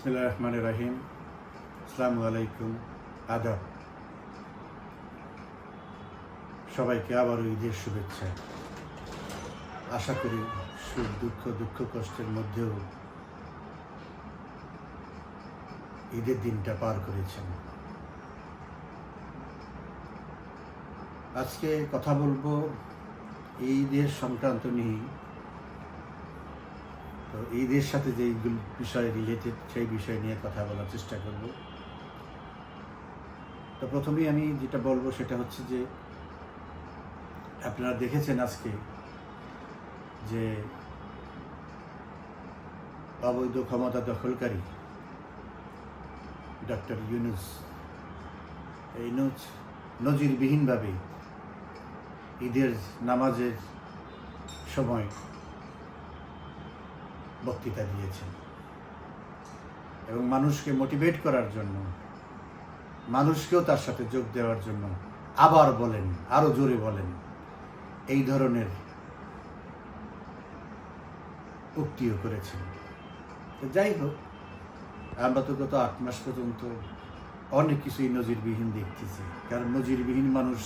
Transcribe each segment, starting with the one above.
বিসমিল্লা রহমান রাহিম আসসালামু আলাইকুম। আদাব। সবাইকে আবারও ঈদের শুভেচ্ছা। আশা করি সুখ, দুঃখ দুঃখ, কষ্টের মধ্যেও ঈদের দিনটা পার করেছেন। আজকে কথা বলব ঈদের সংক্রান্ত নিয়ে। তো ঈদের সাথে যে বিষয় রিলেটেড সেই বিষয় নিয়ে কথা বলার চেষ্টা করব। তো প্রথমেই আমি যেটা বলব সেটা হচ্ছে যে, আপনারা দেখেছেন আজকে যে অবৈধ ক্ষমতা দখলকারী ডক্টর ইউনুস, এই নুজ নজিরবিহীনভাবে ঈদের নামাজের সময় বক্তৃতা দিয়েছেন। এবং মানুষকে মোটিভেট করার জন্য, মানুষকেও তার সাথে যোগ দেওয়ার জন্য আবার বলেন, আরও জোরে বলেন, এই ধরনের উক্তিও করেছেন। তো যাই হোক, আমরা তো গত আট মাস পর্যন্ত অনেক কিছুই নজিরবিহীন দেখতেছি। কারণ নজিরবিহীন মানুষ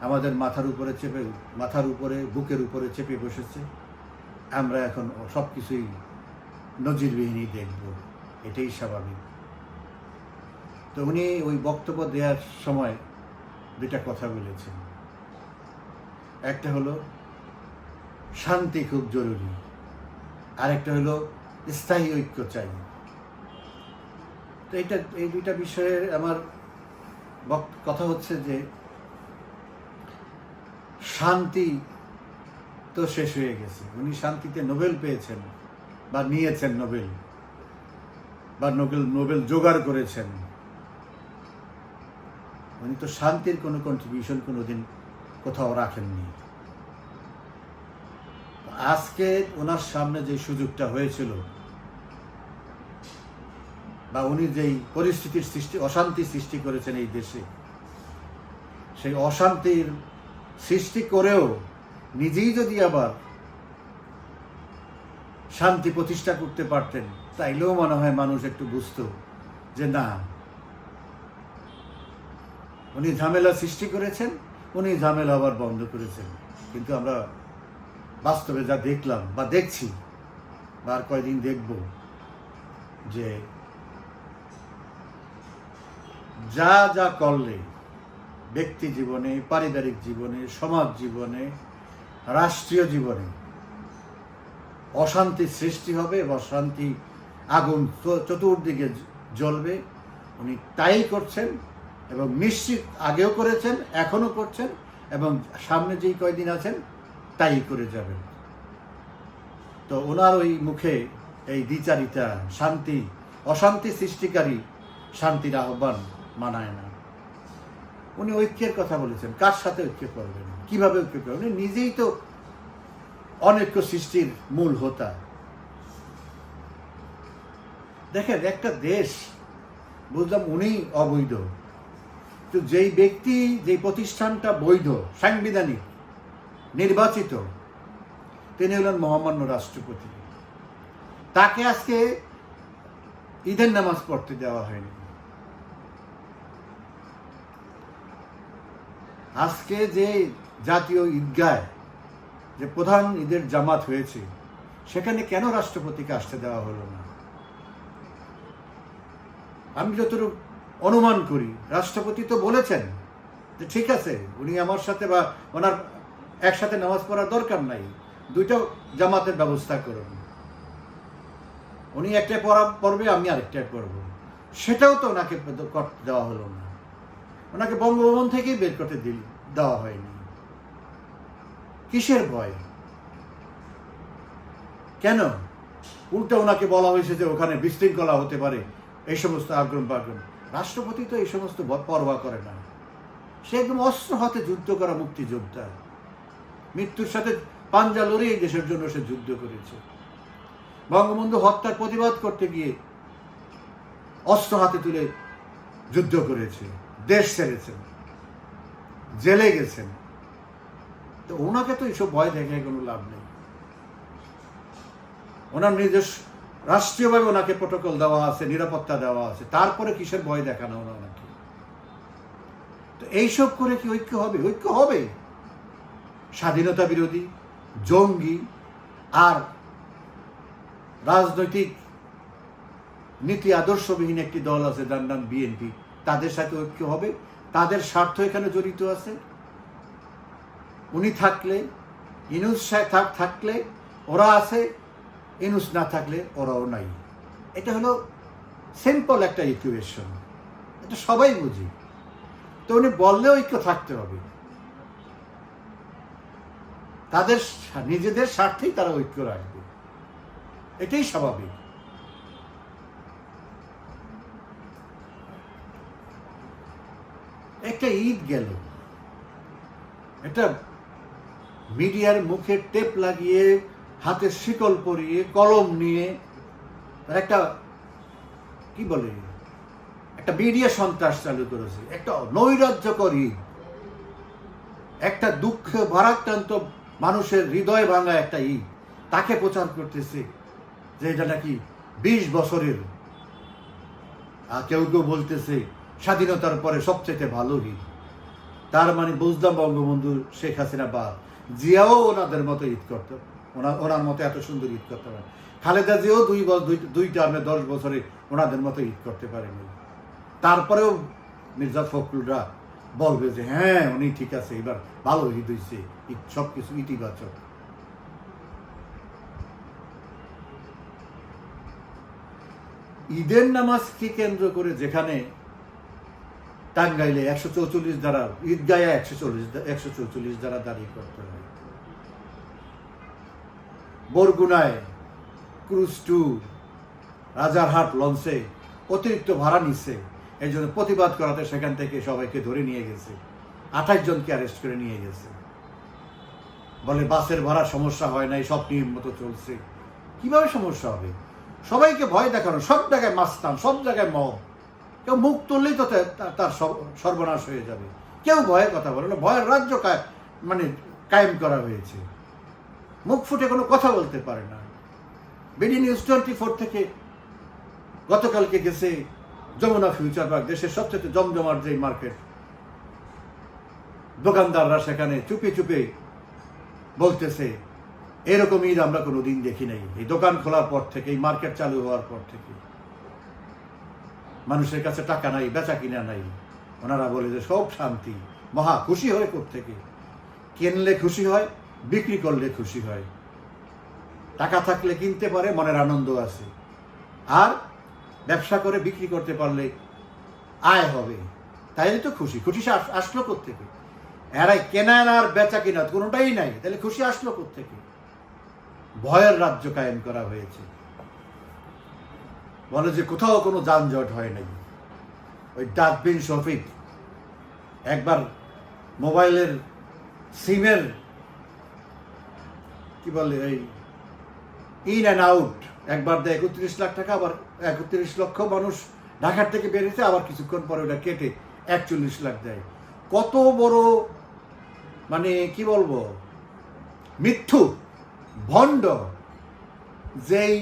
আমাদের মাথার উপরে চেপে, মাথার উপরে, বুকের উপরে চেপে বসেছে। আমরা এখন সব কিছুই নজিরবিহীনই দেখব, এটাই স্বাভাবিক। তো উনি ওই বক্তব্য দেওয়ার সময় দুটা কথা বলেছেন। একটা হলো, শান্তি খুব জরুরি। আরেকটা হলো, স্থায়ী ঐক্য চাই। তো এটা এই দুইটা বিষয়ের আমার কথা হচ্ছে যে, শান্তি তো শেষ হয়ে গেছে। উনি শান্তিতে নোবেল পেয়েছেন বা নিয়েছেন নোবেল বা নোবেল নোবেল জোগাড় করেছেন। উনি তো শান্তির কোনো কন্ট্রিবিউশন কোনোদিন কোথাও রাখেননি। আজকে ওনার সামনে যে সুযোগটা হয়েছিল বা উনি যেই পরিস্থিতির সৃষ্টি, অশান্তি সৃষ্টি করেছেন এই দেশে, সেই অশান্তির সৃষ্টি করেও নিজেই যদি আবার শান্তি প্রতিষ্ঠা করতে পারতেন, তাইলেও মনে হয় মানুষ একটু বুঝতো যে না, উনি ঝামেলা সৃষ্টি করেছেন, উনি ঝামেলা আবার বন্ধ করেছেন। কিন্তু আমরা বাস্তবে যা দেখলাম বা দেখছি, বা আর কয়দিন দেখব যে যা যা করলে, ব্যক্তি জীবনে, পারিবারিক জীবনে, সমাজ জীবনে রাষ্ট্রীয় জীবনে অশান্তির সৃষ্টি হবে এবং অশান্তি আগুন চতুর্দিকে জ্বলবে। উনি তাই করছেন এবং নিশ্চিত আগেও করেছেন, এখনও করছেন এবং সামনে যেই কয়দিন আছেন, তাই করে যাবেন। তো ওনার ওই মুখে এই দ্বিচারিতা, শান্তি, অশান্তি সৃষ্টিকারী শান্তির আহ্বান মানায় না। উনি ঐক্যের কথা বলেছেন। কার সাথে ঐক্য করবেন? কীভাবে উনি নিজেই তো অনৈক্য সৃষ্টির মূল হোতা। দেখেন, একটা দেশ, বুঝলাম উনি অবৈধ। তো যেই ব্যক্তি, যেই প্রতিষ্ঠানটা বৈধ, সাংবিধানিক, নির্বাচিত, তিনি হলেন মহামান্য রাষ্ট্রপতি। তাকে আজকে ঈদের নামাজ পড়তে দেওয়া হয়নি। আজকে যে জাতীয় ঈদগায় যে প্রধান ঈদের জামাত হয়েছে, সেখানে কেন রাষ্ট্রপতিকে আসতে দেওয়া হলো না? আমি যতটুকু অনুমান করি, রাষ্ট্রপতি তো বলেছেন যে ঠিক আছে, উনি আমার সাথে বা ওনার একসাথে নামাজ পড়ার দরকার নাই, দুইটা জামাতের ব্যবস্থা করুন। উনি একটাই পড়া, পড়বে, আমি আরেকটাই পড়ব। সেটাও তো ওনাকে দেওয়া হলো না। ওনাকে বঙ্গভবন থেকেই বের করতে দিল, দেওয়া হয়নি। কিসের ভয়? কেন? উল্টো ওনাকে বলা হয়েছে যে ওখানে বিশৃঙ্খলা হতে পারে, এই সমস্ত আগ্রম বাগ্রম রাষ্ট্রপতি তো এই সমস্ত পরোয়া করে না। সে একদম অস্ত্র হাতে যুদ্ধ করা মুক্তিযোদ্ধা। মৃত্যুর সাথে পাঞ্জা লড়ে এই দেশের জন্য সে যুদ্ধ করেছে। বঙ্গবন্ধু হত্যার প্রতিবাদ করতে গিয়ে অস্ত্র হাতে তুলে যুদ্ধ করেছে, দেশ ছেড়েছেন, জেলে গেছেন। তো ওনাকে তো এইসব ভয় দেখে কোনো লাভ নেই। ওনার নিজস্ব রাষ্ট্রীয়ভাবে ওনাকে প্রোটোকল দেওয়া আছে, নিরাপত্তা দেওয়া আছে। তারপরে কিসের ভয় দেখানো ওনাকে তো এইসব করে কি ঐক্য হবে? ঐক্য হবে স্বাধীনতা বিরোধী, জঙ্গি আর রাজনৈতিক নীতি আদর্শবিহীন একটি দল আছে যার নাম বিএনপি তাদের সাথে ঐক্য হবে। তাদের স্বার্থ এখানে জড়িত আছে। উনি থাকলে, ইনুস সাহেব থাকলে ওরা আছে, ইনুস না থাকলে ওরাও নাই। এটা হলো সিম্পল একটা ইকুয়েশন এটা সবাই বুঝি। তো উনি বললে ঐক্য থাকতে হবে। তাদের নিজেদের স্বার্থেই তারা ঐক্য রাখবে। এটাই স্বাভাবিক। একটা ঈদ গেল। একটা মিডিয়ার মুখে টেপ লাগিয়ে, হাতে শিকল পরিয়ে, কলম নিয়ে তার একটা, কি বলে, একটা মিডিয়া সন্ত্রাস চালু করেছে, একটা নৈরাজ্যকর, একটা দুঃখ ভারাক্রান্ত মানুষের হৃদয় ভাঙা একটা ঈদ তাকে প্রচার করতেছে যে এটা নাকি বিশ বছরের। আর কেউ কেউ বলতেছে, স্বাধীনতার পরে সবচেয়ে ভালো ঈদ তার মানে বুঝলাম বঙ্গবন্ধু শেখ হাসিনা বা জিয়াও ওনাদের মতো ঈদ করতো। ওনার ওনার মতো এত সুন্দর ঈদ করতে পারে। খালেদা জিয়াও দুই দুই টার্মে দশ বছরে ওনাদের মতো ঈদ করতে পারেনি। তারপরেও মির্জা ফখরুলরা বলবে যে হ্যাঁ উনি ঠিক আছে, এবার ভালো ঈদ হয়েছে ঈদ সব কিছু ইতিবাচক। ঈদের নামাজকে কেন্দ্র করে যেখানে টাঙ্গাইলে একশো চৌচল্লিশ দ্বারা ঈদগায়ে একশো চল্লিশ একশো চৌচল্লিশ দ্বারা দাঁড়িয়ে করতে হয়। বরগুনায় ক্রুজ টু রাজারহাট লঞ্চে অতিরিক্ত ভাড়া নিচ্ছে। এই জন্য প্রতিবাদ করাতে সেখান থেকে সবাইকে ধরে নিয়ে গেছে। আঠাশ জনকে অ্যারেস্ট করে নিয়ে গেছে। বলে, বাসের ভাড়া সমস্যা হয় নাই, সব নিয়ম মতো চলছে। কীভাবে সমস্যা হবে? সবাইকে ভয় দেখানো, সব জায়গায় মাস্তান, সব জায়গায় মব। কেউ মুখ তুললেই তো তার সর্বনাশ হয়ে যাবে। কেউ ভয়ের কথা বলে না। ভয়ের রাজ্য মানে কায়েম করা হয়েছে। মুখ ফুটে কোনো কথা বলতে পারে না। বিডি নিউজ টোয়েন্টি ফোর থেকে গতকালকে গেছে যমুনা ফিউচার পার্ক দেশের সবচেয়ে জমজমাট যে মার্কেট দোকানদাররা সেখানে চুপে চুপে বলতেছে, এরকম ঈদ আমরা কোনো দিন দেখি নাই। এই দোকান খোলার পর থেকে, এই মার্কেট চালু হওয়ার পর থেকে। মানুষের কাছে টাকা নাই, বেচা কিনা নাই। ওনারা বলে যে সব শান্তি, মহা খুশি হয় থেকে কিনলে খুশি হয়, বিক্রি করলে খুশি হয়। টাকা থাকলে কিনতে পারে, মনের আনন্দ আছে। আর ব্যবসা করে বিক্রি করতে পারলে আয় হবে। তাইলে তো খুশি খুশি আস- আসলো থেকে এরাই কেনা আর বেচা কিনা কোনোটাই নাই তাহলে খুশি আসলো থেকে ভয়ের রাজ্য কায়েম করা হয়েছে। বলে যে কোথাও কোনো যানজট হয় নাই। ওই ডাস্টবিন শফিক একবার মোবাইলের সিমের কি বলে এই ইন অ্যান্ড আউট একবার দেয় একত্রিশ লাখ টাকা, আবার একত্রিশ লক্ষ মানুষ ঢাকার থেকে বেরিয়েছে, আবার কিছুক্ষণ পরে ওটা কেটে একচল্লিশ লাখ দেয়। কত বড় মানে কি বলব? মিথ্যু, ভণ্ড, যেই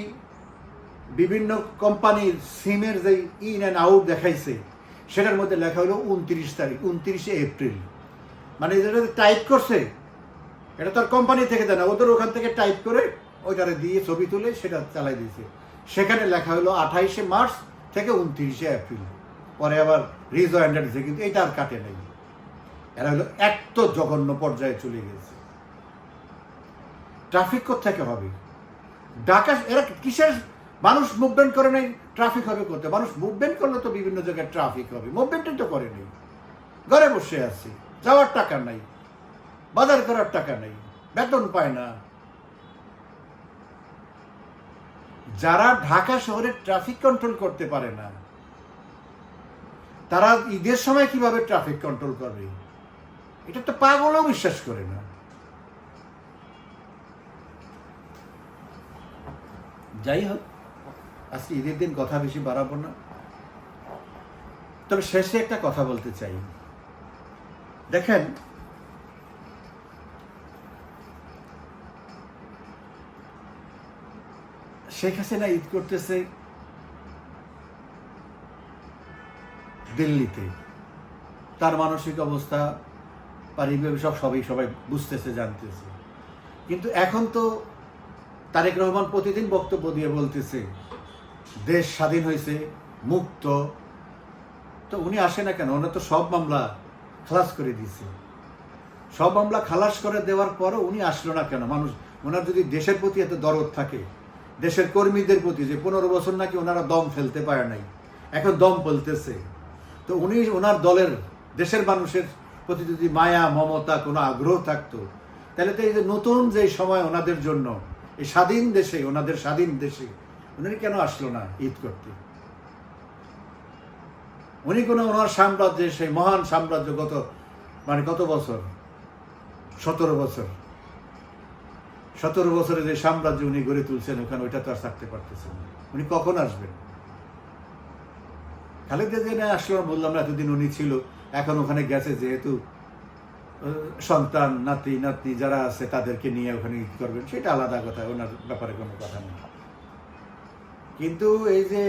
বিভিন্ন কোম্পানির সিমের যেই ইন অ্যান্ড আউট দেখাইছে, সেটার মধ্যে লেখা হলো উনত্রিশ তারিখ, উনত্রিশে এপ্রিল। মানে যেটা টাইপ করছে, এটা তো আর কোম্পানি থেকে দেয় না, ওদের ওখান থেকে টাইপ করে ওইটারে দিয়ে ছবি তুলে সেটা চালাই দিয়েছে। সেখানে লেখা হলো আঠাইশে মার্চ থেকে উনত্রিশে এপ্রিল। পরে আবার রিজয়েন্ডার দিয়েছে, কিন্তু এটা আর কাটে নাই। এরা হলো এত জঘন্য পর্যায়ে চলে গেছে। ট্রাফিক থেকে হবে? ঢাকা, এরা কিসের মানুষ মুভমেন্ট করে নাই ট্রাফিক হবে করতে মানুষ মুভমেন্ট করলে তো বিভিন্ন জায়গায় ট্রাফিক হবে। মুভমেন্টই তো করে নেই ঘরে বসে আছি, যাওয়ার টাকা নাই, বাজার করার টাকা নেই, বেতন পায় না। যারা ঢাকা শহরে ট্রাফিক কন্ট্রোল করতে পারে না, তারা ঈদের সময় কীভাবে ট্রাফিক কন্ট্রোল করবে? এটা তো পাগলও বিশ্বাস করে না। যাই হোক আজকে ঈদের দিন কথা বেশি বাড়াবো না। তবে শেষে একটা কথা বলতে চাই। দেখেন, শেখ হাসিনা ঈদ করতেছে দিল্লিতে। তার মানসিক অবস্থা, পারিবারিক সব সবই, সবাই বুঝতেছে, জানতেছে। কিন্তু এখন তো তারেক রহমান প্রতিদিন বক্তব্য দিয়ে বলতেছে দেশ স্বাধীন হয়েছে, মুক্ত। তো উনি আসে না কেন? ওনার তো সব মামলা খালাস করে দিয়েছে। সব মামলা খালাস করে দেওয়ার পরও উনি আসলো না কেন? মানুষ, ওনার যদি দেশের প্রতি এত দরদ থাকে, দেশের কর্মীদের প্রতি যে পনেরো বছর নাকি ওনারা দম ফেলতে পারে নাই, এখন দম ফেলতেছে। তো উনি, ওনার দলের, দেশের মানুষের প্রতি যদি মায়া, মমতা কোনো আগ্রহ থাকতো, তাহলে তো এই যে নতুন যে সময় ওনাদের জন্য, এই স্বাধীন দেশে, ওনাদের স্বাধীন দেশে উনি কেন আসলো না ঈদ করতে? উনি কোনো ওনার সাম্রাজ্যে সেই মহান সাম্রাজ্য গত মানে কত বছর? সতেরো বছর। সতেরো বছরে যে সাম্রাজ্য উনি গড়ে তুলছেন ওখানে, ওইটা তো আর থাকতে পারতেছেন উনি কখন আসবেন? খালেদা জিয়া আসলো বললাম না, এতদিন উনি ছিল। এখন ওখানে গেছে যেহেতু সন্তান, নাতি, নাতনি যারা আছে তাদেরকে নিয়ে ওখানে ঈদ করবেন। সেটা আলাদা কথা, ওনার ব্যাপারে কোনো কথা নেই। কিন্তু এই যে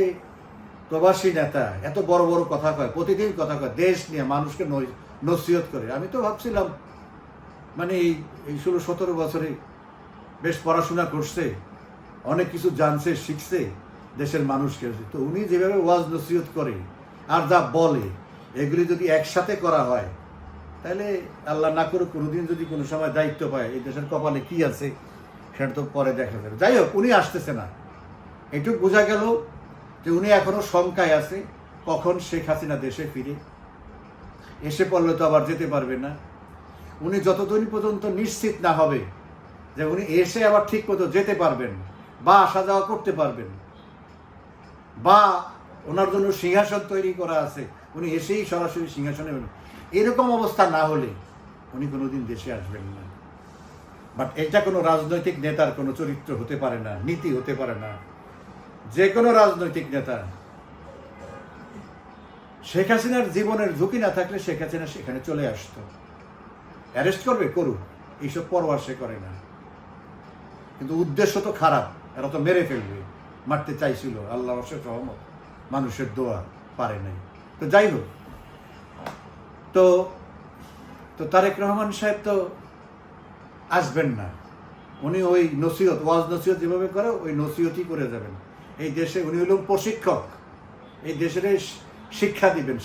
প্রবাসী নেতা, এত বড় বড় কথা কয়, প্রতিদিন কথা কয়, দেশ নিয়ে মানুষকে নসিহত করে। আমি তো ভাবছিলাম মানে এই এই ষোলো সতেরো বছরে বেশ পড়াশোনা করছে, অনেক কিছু জানছে, শিখছে দেশের মানুষকে। তো উনি যেভাবে ওয়াজ নসিহত করে আর যা বলে, এগুলি যদি একসাথে করা হয়, তাহলে আল্লাহ না করে কোনোদিন যদি কোনো সময় দায়িত্ব পায়, এই দেশের কপালে কি আছে সেটা তো পরে দেখা যাবে। যাই হোক, উনি আসতেছে না। এটুকু বোঝা গেল যে উনি এখনও শঙ্কায় আছে, কখন শেখ হাসিনা দেশে ফিরে। এসে পড়লে তো আবার যেতে পারবে না। উনি যতদিন পর্যন্ত নিশ্চিত না হবে যে উনি এসে আবার ঠিক মতো যেতে পারবেন বা আসা যাওয়া করতে পারবেন, বা ওনার জন্য সিংহাসন তৈরি করা আছে, উনি এসেই সরাসরি সিংহাসনে। এরকম অবস্থা না হলে উনি কোনোদিন দেশে আসবেন না। বাট এটা কোনো রাজনৈতিক নেতার কোনো চরিত্র হতে পারে না, নীতি হতে পারে না। যে কোনো রাজনৈতিক নেতা, শেখ হাসিনার জীবনের ঝুঁকি না থাকলে শেখ হাসিনা সেখানে চলে আসতো। অ্যারেস্ট করবে, করুক, এইসব পরোয়া সে করে না। কিন্তু উদ্দেশ্য তো খারাপ, এরা তো মেরে ফেলবে, মারতে চাইছিল আল্লাহ অশেষ রহমত, মানুষের দোয়া পারে নাই। তো যাই হোক, তো তো তারেক রহমান সাহেব তো আসবেন না। উনি ওই নসিহত, ওয়াজ নসিহত যেভাবে করে, ওই নসিহতই করে যাবেন। এই দেশে উনি হলেন প্রশিক্ষক। এই দেশের শিক্ষা দিবেন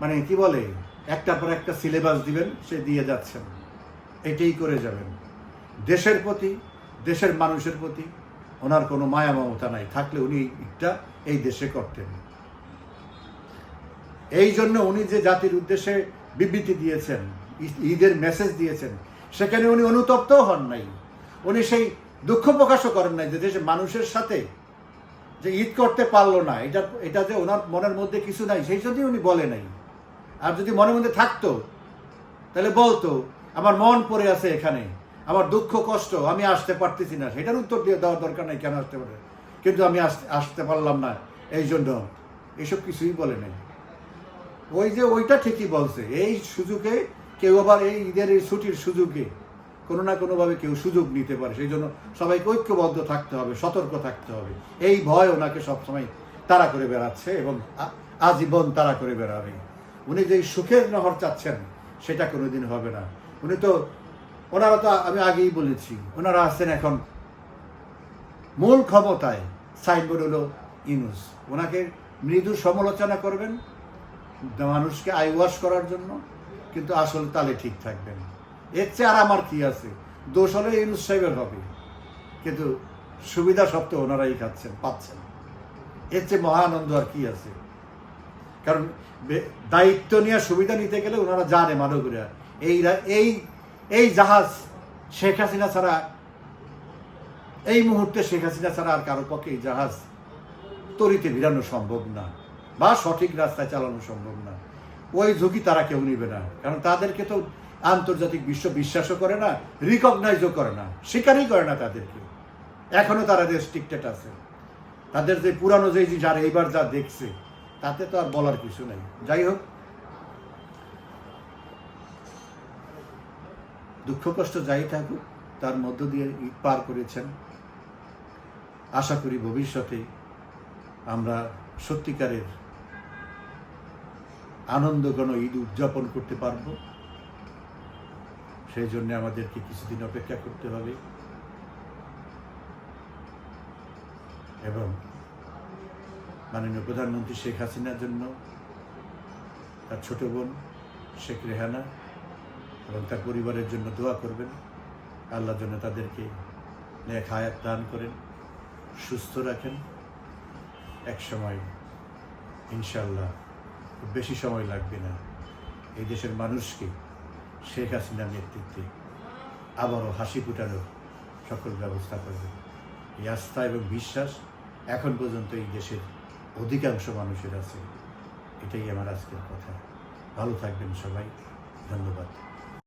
মানে কি বলে, একটার পর একটা সিলেবাস দিবেন, সে দিয়ে যাচ্ছেন এটাই করে যাবেন। দেশের প্রতি, দেশের মানুষের প্রতি ওনার কোনো মায়া মমতা নাই। থাকলে উনি এটা এই দেশে করতেন। এই জন্য উনি যে জাতির উদ্দেশ্যে বিবৃতি দিয়েছেন ঈদের মেসেজ দিয়েছেন, সেখানে উনি অনুতপ্তও হন নাই। উনি সেই দুঃখ প্রকাশও করেন নাই যে দেশের মানুষের সাথে যে ঈদ করতে পারল না, এটা এটা যে ওনার মনের মধ্যে কিছু নাই, সেই জন্যই উনি বলে নাই। আর যদি মনের মধ্যে থাকতো, তাহলে বলতো, আমার মন পড়ে আছে এখানে, আমার দুঃখ, কষ্ট, আমি আসতে পারতেছি না। সেটার উত্তর দিয়ে দেওয়ার দরকার নাই কেন আসতে পারে। কিন্তু আমি আসতে পারলাম না, এই জন্য এসব কিছুই বলে নাই। ওই যে ওইটা ঠিকই বলছে, এই সুযোগে কেউ আবার এই ঈদের এই ছুটির সুযোগে কোনো না কোনোভাবে কেউ সুযোগ নিতে পারে। সেই জন্য সবাইকে ঐক্যবদ্ধ থাকতে হবে, সতর্ক থাকতে হবে। এই ভয় ওনাকে সবসময় তাড়া করে বেড়াচ্ছে এবং আজীবন তাড়া করে বেড়াবে। উনি যে সুখের নহর চাচ্ছেন, সেটা কোনোদিন হবে না। উনি তো, ওনারা তো আমি আগেই বলেছি, ওনারা আছেন এখন মূল ক্ষমতায়, সাইনবোর্ড হলো ইনুস। ওনাকে মৃদু সমালোচনা করবেন, মানুষকে আইওয়াশ করার জন্য, কিন্তু আসলে তালে ঠিক থাকবেন। এর চেয়ে আর আমার কি আছে? দোষ হলে ইউনুস সাহেবের হবে। কিন্তু সুবিধা সত্ত্বেও ওনারাই খাচ্ছেন, পাচ্ছেন। এর চেয়ে মহানন্দ আর কি আছে? কারণ দায়িত্ব নিয়ে সুবিধা নিতে গেলে ওনারা জানে মানবীরা এই এই এই জাহাজ শেখ হাসিনা ছাড়া, এই মুহূর্তে শেখ হাসিনা ছাড়া আর কারও পক্ষে এই জাহাজ তরিতে ভিড়ানো সম্ভব না বা সঠিক রাস্তায় চালানো সম্ভব না। ওই ঝুঁকি তারা কেউ নিবে না। কারণ তাদেরকে তো আন্তর্জাতিক বিশ্ব বিশ্বাসও করে না, রিকগনাইজও করে না, স্বীকারই করে না তাদেরকে। এখনও তারা রেস্ট্রিক্টেড আছে। তাদের যে পুরানো যে আর এইবার যা দেখছে, তাতে তো আর বলার কিছু নেই। যাই হোক। দুঃখ কষ্ট যাই থাকুক, তার মধ্য দিয়ে ঈদ পার করেছেন। আশা করি ভবিষ্যতে আমরা সত্যিকারের আনন্দঘন ঈদ উদযাপন করতে পারব। সেই জন্য আমাদেরকে কিছুদিন অপেক্ষা করতে হবে। এবং মাননীয় প্রধানমন্ত্রী শেখ হাসিনার জন্য তার ছোট বোন শেখ রেহানা এবং তার পরিবারের জন্য দোয়া করবেন। আল্লাহর জন্য তাদেরকে নেক হায়াত দান করেন, সুস্থ রাখেন। এক সময় ইনশাল্লাহ বেশি সময় লাগবে না। এই দেশের মানুষকে শেখ হাসিনার নেতৃত্বে আবারও হাসি ফুটানোর সকল ব্যবস্থা করবে এই আস্থা এবং বিশ্বাস এখন পর্যন্ত এই দেশের অধিকাংশ মানুষের আছে। এটাই আমার আজকের কথা। ভালো থাকবেন সবাই। ধন্যবাদ।